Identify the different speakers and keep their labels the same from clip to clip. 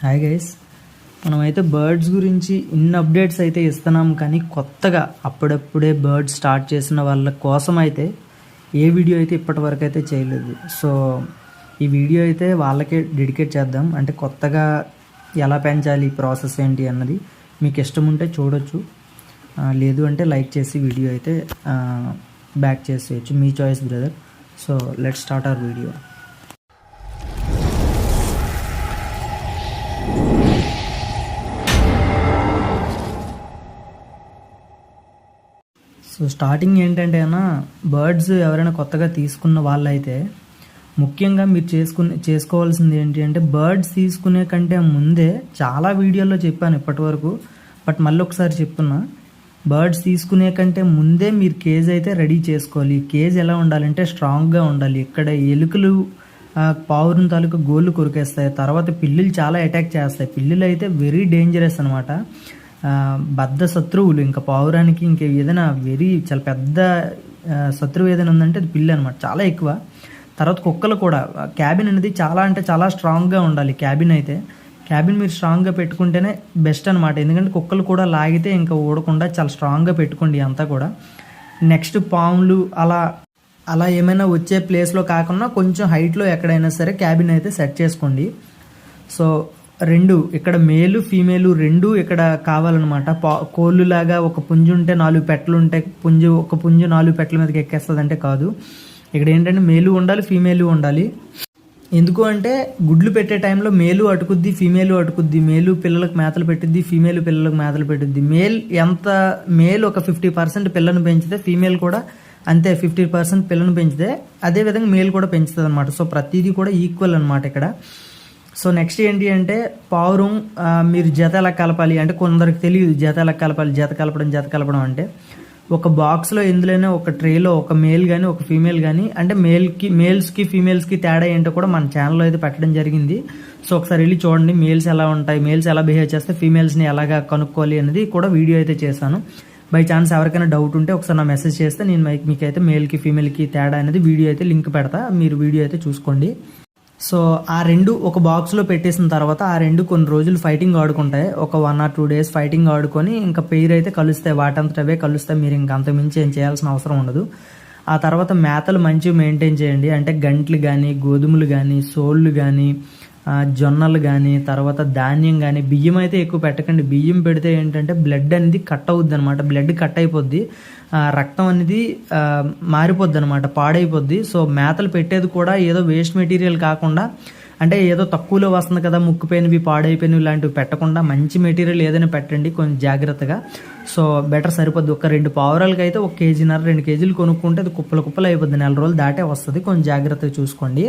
Speaker 1: Hi guys మనమైతే birds గురించి ఇన్ని అప్డేట్స్ అయితే ఇస్తున్నాం కానీ కొత్తగా అప్పుడప్పుడే బర్డ్స్ స్టార్ట్ చేసిన వాళ్ళ కోసం అయితే ఏ వీడియో అయితే ఇప్పటివరకు అయితే చేయలేదు. సో ఈ వీడియో అయితే వాళ్ళకే డెడికేట్ చేద్దాం. అంటే కొత్తగా ఎలా పెంచాలి ప్రాసెస్ ఏంటి అన్నది మీకు ఇష్టం ఉంటే చూడొచ్చు లేదు అంటే లైక్ చేసి వీడియో అయితే బ్యాక్ చేసేయచ్చు. మీ choice brother so let start our video so starting ఏంటంటే అన్న బర్డ్స్ ఎవరైనా కొత్తగా తీసుకున్న వాళ్ళైతే ముఖ్యంగా మీరు చేసుకునే చేసుకోవాల్సింది ఏంటి అంటే బర్డ్స్ తీసుకునే కంటే ముందే చాలా వీడియోల్లో చెప్పాను ఇప్పటి వరకు బట్ మళ్ళీ ఒకసారి చెప్తున్నా. బర్డ్స్ తీసుకునే కంటే ముందే మీరు కేజ్ అయితే రెడీ చేసుకోవాలి. కేజ్ ఎలా ఉండాలంటే స్ట్రాంగ్గా ఉండాలి. ఇక్కడ ఎలుకలు పావురం తాలూకా గోళ్ళు కొరికేస్తాయి. తర్వాత పిల్లులు చాలా అటాక్ చేస్తాయి. పిల్లులు అయితే వెరీ డేంజరస్ అనమాట బద్ధ శత్రువులు ఇంకా పావురానికి ఇంకా ఏదైనా వెరీ చాలా పెద్ద శత్రువు ఏదైనా ఉందంటే అది పిల్లి అనమాట చాలా ఎక్కువ. తర్వాత కుక్కలు కూడా క్యాబిన్ అనేది చాలా అంటే చాలా స్ట్రాంగ్గా ఉండాలి క్యాబిన్ అయితే. క్యాబిన్ మీరు స్ట్రాంగ్గా పెట్టుకుంటేనే బెస్ట్ అనమాట ఎందుకంటే కుక్కలు కూడా లాగితే ఇంకా ఊడకుండా చాలా స్ట్రాంగ్గా పెట్టుకోండి అంతా కూడా. నెక్స్ట్ పాములు అలా అలా ఏమైనా వచ్చే ప్లేస్లో కాకుండా కొంచెం హైట్లో ఎక్కడైనా సరే క్యాబిన్ అయితే సెట్ చేసుకోండి. సో రెండు ఇక్కడ మేలు ఫీమేలు రెండు ఇక్కడ కావాలన్నమాట. పా కోళ్ళులాగా ఒక పుంజు ఉంటే నాలుగు పెట్టలు ఉంటే పుంజు ఒక పుంజు నాలుగు పెట్టల మీదకి ఎక్కేస్తుంది అంటే కాదు. ఇక్కడ ఏంటంటే మేలు ఉండాలి ఫీమేలు ఉండాలి. ఎందుకు అంటే గుడ్లు పెట్టే టైంలో మేలు అటుకుద్ది ఫీమేలు అటుకుద్ది మేలు పిల్లలకు మేతలు పెట్టిద్ది ఫీమేలు పిల్లలకు మేతలు పెట్టిద్ది. మేల్ ఎంత మేల్ ఒక ఫిఫ్టీ పర్సెంట్ పిల్లను పెంచితే ఫీమేల్ కూడా అంతే ఫిఫ్టీ పర్సెంట్ పిల్లను పెంచితే అదే విధంగా మేల్ కూడా పెంచుతుంది అనమాట సో ప్రతిదీ కూడా ఈక్వల్ అనమాట ఇక్కడ. సో నెక్స్ట్ ఏంటి అంటే పావురం మీరు జత ఎలా కలపాలి అంటే కొందరికి తెలియదు జత ఎలా కలపాలి జత కలపడం జత కలపడం అంటే ఒక బాక్స్లో ఎందులోనే ఒక ట్రేలో ఒక మేల్ కానీ ఒక ఫీమేల్ కానీ అంటే మేల్కి మేల్స్కి ఫీమేల్స్కి తేడా ఏంటో కూడా మన ఛానల్లో అయితే పెట్టడం జరిగింది. సో ఒకసారి వెళ్ళి చూడండి మేల్స్ ఎలా ఉంటాయి మేల్స్ ఎలా బిహేవ్ చేస్తే ఫీమేల్స్ని ఎలాగా కనుక్కోవాలి అనేది కూడా వీడియో అయితే చేశాను. బై ఛాన్స్ ఎవరికైనా డౌట్ ఉంటే ఒకసారి నా మెసేజ్ చేస్తే నేను మీకు- మీకైతే మేల్కి ఫీమేల్కి తేడా అనేది వీడియో అయితే లింక్ పెడతా మీరు వీడియో అయితే చూసుకోండి. సో ఆ రెండు ఒక బాక్స్లో పెట్టేసిన తర్వాత ఆ రెండు కొన్ని రోజులు ఫైటింగ్ ఆడుకుంటాయి ఒక one or two days fighting ఆడుకొని ఇంకా పెయిర్ అయితే కలుస్తాయి. వాటంతట అవే కలుస్తాయి. మీరు ఇంకా అంతమించి ఏం చేయాల్సిన అవసరం ఉండదు. ఆ తర్వాత మేతలు మంచిగా మెయింటైన్ చేయండి. అంటే గంట్లు కానీ గోధుమలు కానీ సోళ్ళు కానీ జొన్నలు కానీ తర్వాత ధాన్యం కానీ బియ్యం అయితే ఎక్కువ పెట్టకండి. బియ్యం పెడితే ఏంటంటే బ్లడ్ అనేది కట్ అవుద్ది అనమాట బ్లడ్ కట్ అయిపోద్ది రక్తం అనేది మారిపోద్ది అనమాట పాడైపోద్ది. సో మేతలు పెట్టేది కూడా ఏదో వేస్ట్ మెటీరియల్ కాకుండా అంటే ఏదో తక్కువలో వస్తుంది కదా ముక్కుపోయినవి పాడైపోయినవి ఇలాంటివి పెట్టకుండా మంచి మెటీరియల్ ఏదైనా పెట్టండి కొంచెం జాగ్రత్తగా. సో బెటర్ సరిపోద్ది. ఒక రెండు పావురాలకి అయితే ఒక కేజీన్నర రెండు కేజీలు కొనుక్కుంటే అది కుప్పలు కుప్పలు అయిపోద్ది. నెల రోజులు దాటే వస్తుంది. కొంచెం జాగ్రత్తగా చూసుకోండి.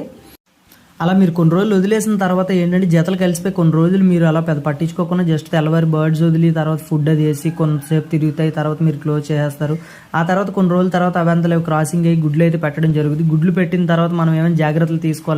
Speaker 1: అలా మీరు కొన్ని రోజులు వదిలేసిన తర్వాత ఏంటంటే జతలు కలిసిపోయి కొన్ని రోజులు మీరు అలా పెద్ద పట్టించుకోకుండా జస్ట్ తెల్లవారి బర్డ్స్ వదిలి తర్వాత ఫుడ్ అది వేసి కొంతసేపు తిరుగుతాయి తర్వాత మీరు క్లోజ్ చేసేస్తారు. ఆ తర్వాత కొన్ని రోజుల తర్వాత అవంతలో క్రాసింగ్ అయ్యి గుడ్లు అయితే పెట్టడం జరుగుతుంది. గుడ్లు పెట్టిన తర్వాత మనం ఏమైనా జాగ్రత్తలు తీసుకోవాలి